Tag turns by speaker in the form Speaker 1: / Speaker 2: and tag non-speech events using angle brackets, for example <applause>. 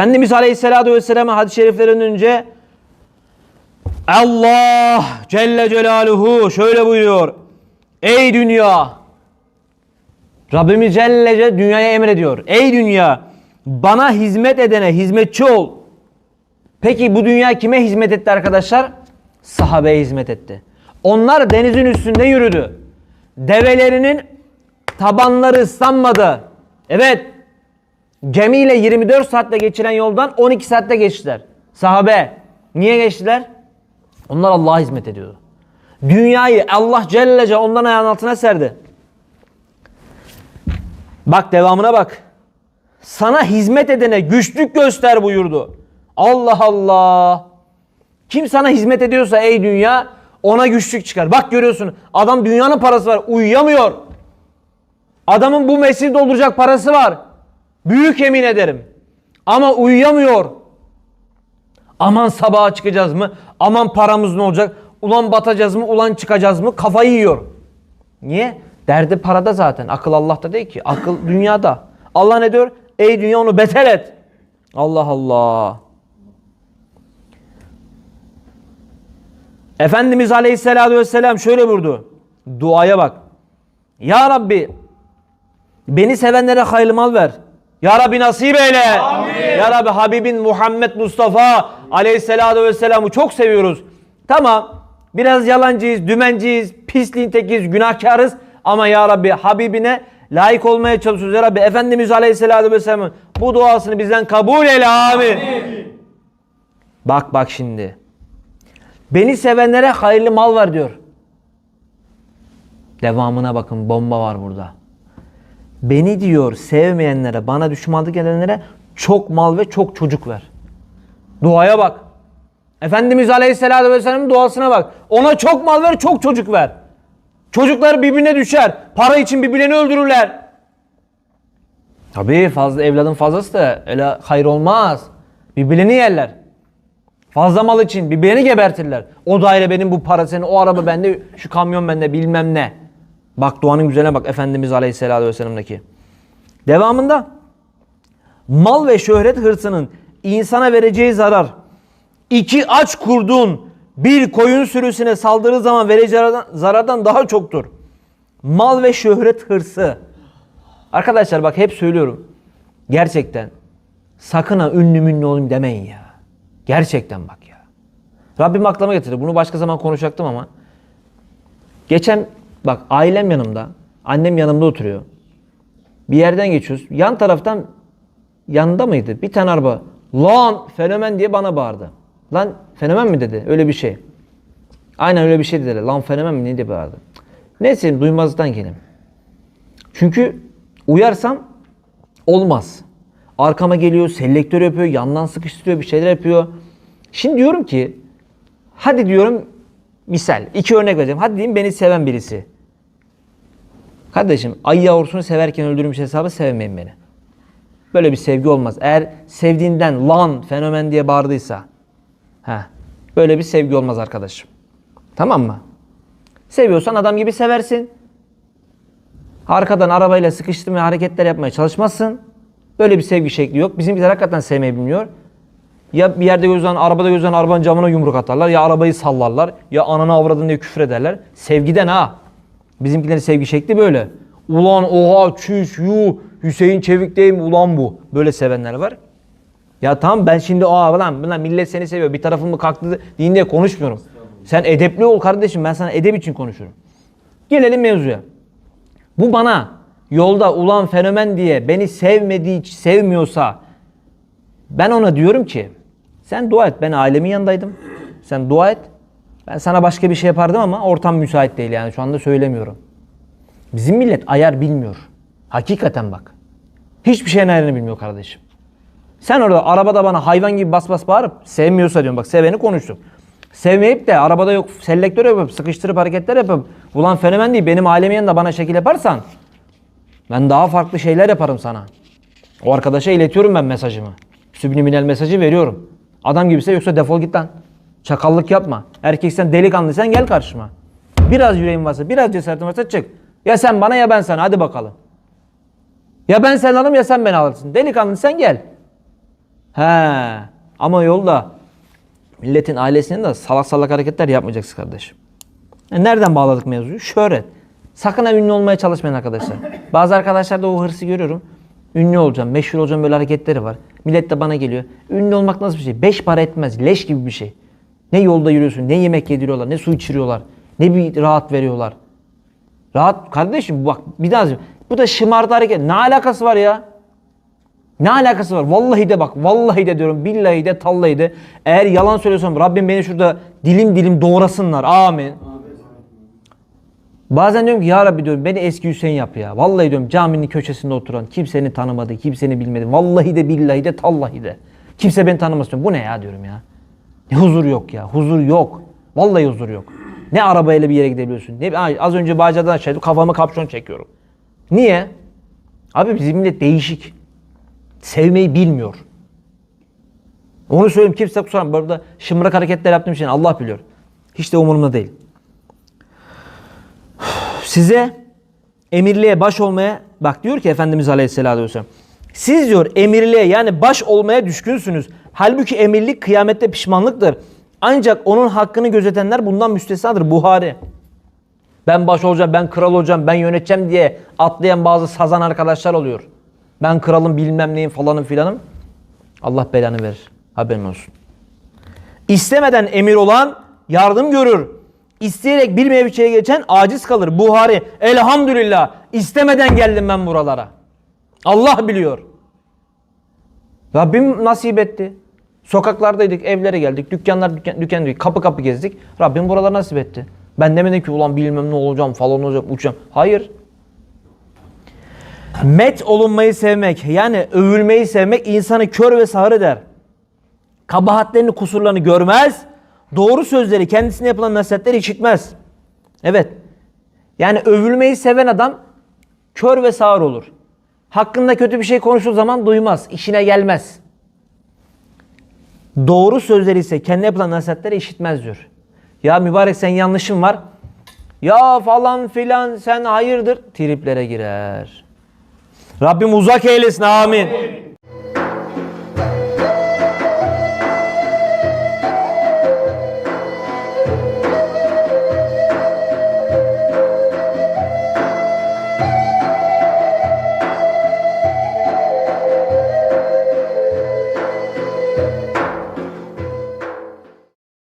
Speaker 1: Efendimiz Aleyhisselatü Vesselam'a hadis-i şeriflerden önce Allah Celle Celaluhu şöyle buyuruyor. Ey dünya! Rabbimiz Celle Celle dünyaya emrediyor. Ey dünya! Bana hizmet edene hizmetçi ol. Peki bu dünya kime hizmet etti arkadaşlar? Sahabeye hizmet etti. Onlar denizin üstünde yürüdü. Develerinin tabanları ıslanmadı. Evet. Gemiyle 24 saatte geçilen yoldan 12 saatte geçtiler. Sahabe. Niye geçtiler? Onlar Allah'a hizmet ediyordu. Dünyayı Allah Celle Celle onların ayağının altına serdi. Bak devamına bak. Sana hizmet edene güçlük göster buyurdu. Allah Allah. Kim sana hizmet ediyorsa ey dünya ona güçlük çıkar. Bak görüyorsun adam dünyanın parası var uyuyamıyor. Adamın bu mesleği dolduracak parası var. Büyük emin ederim. Ama uyuyamıyor. Aman sabaha çıkacağız mı? Aman paramız ne olacak? Ulan batacağız mı? Ulan çıkacağız mı? Kafayı yiyor. Niye? Derdi parada zaten. Akıl Allah'ta değil ki. Akıl <laughs> dünyada. Allah ne diyor? Ey dünya onu beter et. Allah Allah. Efendimiz Aleyhisselatü Vesselam şöyle vurdu. Duaya bak. Ya Rabbi beni sevenlere hayırlı mal ver. Ya Rabbi nasip eyle. Ya Rabbi Habibin Muhammed Mustafa Aleyhisselatü Vesselam'ı çok seviyoruz. Tamam biraz yalancıyız, dümenciyiz, pisliğin tekiyiz, günahkarız. Ama Ya Rabbi Habibine layık olmaya çalışıyoruz. Ya Rabbi Efendimiz Aleyhisselatü Vesselam'ın bu duasını bizden kabul eyle. Amin. Bak bak şimdi. Beni sevenlere hayırlı mal var diyor. Devamına bakın bomba var burada. Beni diyor sevmeyenlere, bana düşmanlık edenlere çok mal ve çok çocuk ver. Duaya bak. Efendimiz Aleyhisselatü Vesselam'ın duasına bak. Ona çok mal ver, çok çocuk ver. Çocuklar birbirine düşer. Para için birbirlerini öldürürler. Tabii fazla evladın fazlası da öyle hayır olmaz. Birbirlerini yerler. Fazla mal için birbirini gebertirler. O daire benim bu para senin, o araba bende, şu kamyon bende bilmem ne. Bak duanın güzeline bak Efendimiz Aleyhisselatü Vesselam'daki. Devamında mal ve şöhret hırsının insana vereceği zarar iki aç kurdun bir koyun sürüsüne saldırdığı zaman vereceği zarardan daha çoktur. Mal ve şöhret hırsı. Arkadaşlar bak hep söylüyorum. Gerçekten sakın ha ünlü münlü olayım demeyin ya. Gerçekten bak ya. Rabbim aklıma getirdi. Bunu başka zaman konuşacaktım ama. Geçen bak ailem yanımda. Annem yanımda oturuyor. Bir yerden geçiyoruz. Yan taraftan yanında mıydı? Bir tane araba. Lan fenomen diye bana bağırdı. Lan fenomen mi dedi? Öyle bir şey. Aynen öyle bir şey dedi. Lan fenomen mi ne diye bağırdı. Neyse duymazlıktan gelin. Çünkü uyarsam olmaz. Arkama geliyor, selektör yapıyor, yandan sıkıştırıyor, bir şeyler yapıyor. Şimdi diyorum ki, hadi diyorum misal, iki örnek vereceğim. Hadi diyeyim beni seven birisi. Kardeşim ayı yavrusunu severken öldürmüş hesabı sevmeyin beni. Böyle bir sevgi olmaz. Eğer sevdiğinden lan fenomen diye bağırdıysa. Heh, böyle bir sevgi olmaz arkadaşım. Tamam mı? Seviyorsan adam gibi seversin. Arkadan arabayla sıkıştırmaya hareketler yapmaya çalışmazsın. Böyle bir sevgi şekli yok. Bizimkiler hakikaten sevmeyi bilmiyor. Ya bir yerde gözden, arabada gözden arabanın camına yumruk atarlar. Ya arabayı sallarlar. Ya ananı avradın diye küfür ederler. Sevgiden ha. Bizimkilerin sevgi şekli böyle. Ulan oha çüş yu Hüseyin Çevik değil mi ulan bu. Böyle sevenler var. Ya tamam ben şimdi aa lan, lan millet seni seviyor. Bir tarafın mı kalktı deyin diye konuşmuyorum. Sen edepli ol kardeşim. Ben sana edep için konuşuyorum. Gelelim mevzuya. Bu bana yolda ulan fenomen diye beni sevmediği, sevmiyorsa ben ona diyorum ki sen dua et. Ben ailemin yanındaydım. Sen dua et. Ben sana başka bir şey yapardım ama ortam müsait değil yani şu anda söylemiyorum. Bizim millet ayar bilmiyor. Hakikaten bak. Hiçbir şeyin ayarını bilmiyor kardeşim. Sen orada arabada bana hayvan gibi bas bas bağırıp sevmiyorsa diyorum bak seveni konuştum. Sevmeyip de arabada yok selektör yapıp sıkıştırıp hareketler yapıp ulan fenomen değil benim ailemin yanında bana şekil yaparsan ben daha farklı şeyler yaparım sana. O arkadaşa iletiyorum ben mesajımı. Subliminal mesajı veriyorum. Adam gibiyse yoksa defol git lan. Çakallık yapma. Erkeksen delikanlıysan gel karşıma. Biraz yüreğin varsa, biraz cesaretin varsa çık. Ya sen bana ya ben sana hadi bakalım. Ya ben sen alırım ya sen beni alırsın. Delikanlıysan gel. He. Ama yolda milletin ailesinin de salak salak hareketler yapmayacaksın kardeşim. E nereden bağladık mevzuyu? Şöhret. Sakın ha ünlü olmaya çalışmayın arkadaşlar. Bazı arkadaşlarda o hırsı görüyorum. Ünlü olacağım, meşhur olacağım böyle hareketleri var. Millet de bana geliyor. Ünlü olmak nasıl bir şey? Beş para etmez. Leş gibi bir şey. Ne yolda yürüyorsun, ne yemek yediriyorlar, ne su içiriyorlar, ne bir rahat veriyorlar. Rahat kardeşim bak bir daha bu da şımartı hareket. Ne alakası var ya? Ne alakası var? Vallahi de bak, vallahi de diyorum, billahi de, tallahi de. Eğer yalan söylüyorsam Rabbim beni şurada dilim dilim doğrasınlar. Amin. Bazen diyorum ki ya Rabbi diyorum beni eski Hüseyin yap ya. Vallahi diyorum caminin köşesinde oturan, kimseni tanımadı, kimseni bilmedi. Vallahi de billahi de tallahi de. Kimse beni tanımaz diyorum. Bu ne ya diyorum ya. Ne huzur yok ya. Huzur yok. Vallahi huzur yok. Ne arabayla bir yere gidebiliyorsun. Ne az önce Bağcılar'dan aşağıya kafamı kapşon çekiyorum. Niye? Abi bizim millet değişik. Sevmeyi bilmiyor. Onu söyleyeyim kimse kusura. Burada şımarık hareketler yaptığım için Allah biliyor. Hiç de umurumda değil. Size emirliğe baş olmaya bak diyor ki Efendimiz Aleyhisselatü Vesselam. Siz diyor emirliğe yani baş olmaya düşkünsünüz. Halbuki emirlik kıyamette pişmanlıktır. Ancak onun hakkını gözetenler bundan müstesnadır. Buhari. Ben baş olacağım, ben kral olacağım, ben yöneteceğim diye atlayan bazı sazan arkadaşlar oluyor. Ben kralım bilmem neyim falanım filanım. Allah belanı verir. Haberin olsun. İstemeden emir olan yardım görür. İsteyerek bir mevkiye geçen aciz kalır. Buhari elhamdülillah istemeden geldim ben buralara. Allah biliyor. Rabbim nasip etti. Sokaklardaydık, evlere geldik, dükkanlar dükkan, dükkan dükkan, kapı kapı gezdik. Rabbim buraları nasip etti. Ben demedim ki ulan bilmem ne olacağım falan olacağım, uçacağım. Hayır. Met olunmayı sevmek yani övülmeyi sevmek insanı kör ve sağır eder. Kabahatlerini, kusurlarını görmez. Doğru sözleri, kendisine yapılan nasihatleri işitmez. Evet. Yani övülmeyi seven adam kör ve sağır olur. Hakkında kötü bir şey konuştuğu zaman duymaz, işine gelmez. Doğru sözleri ise kendi yapılan nasihatleri işitmez diyor. Ya mübarek sen yanlışın var. Ya falan filan sen hayırdır triplere girer. Rabbim uzak eylesin amin.